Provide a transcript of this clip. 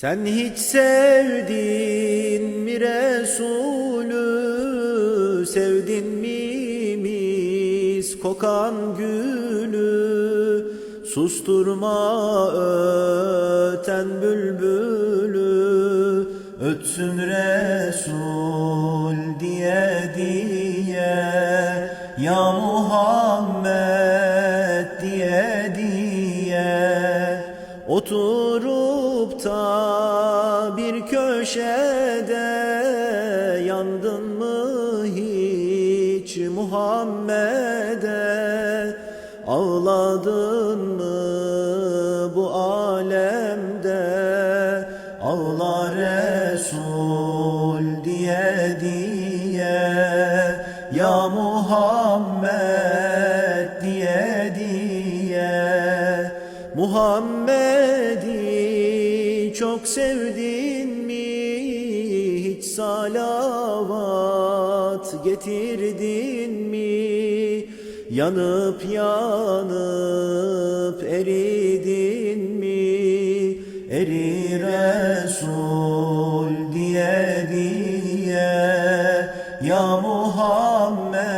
Sen hiç sevdin mi Resulü? Sevdin mi mis kokan gülü? Susturma öten bülbülü. Ötsün Resul diye diye Ya Oturup da bir köşede Yandın mı hiç Muhammed'e? Ağladın mı bu alemde? Ağla Resul diye diye Ya Muhammed Muhammed'i çok sevdin mi? Hiç salavat getirdin mi? Yanıp yanıp eridin mi? Eri Resul diye diye Ya Muhammed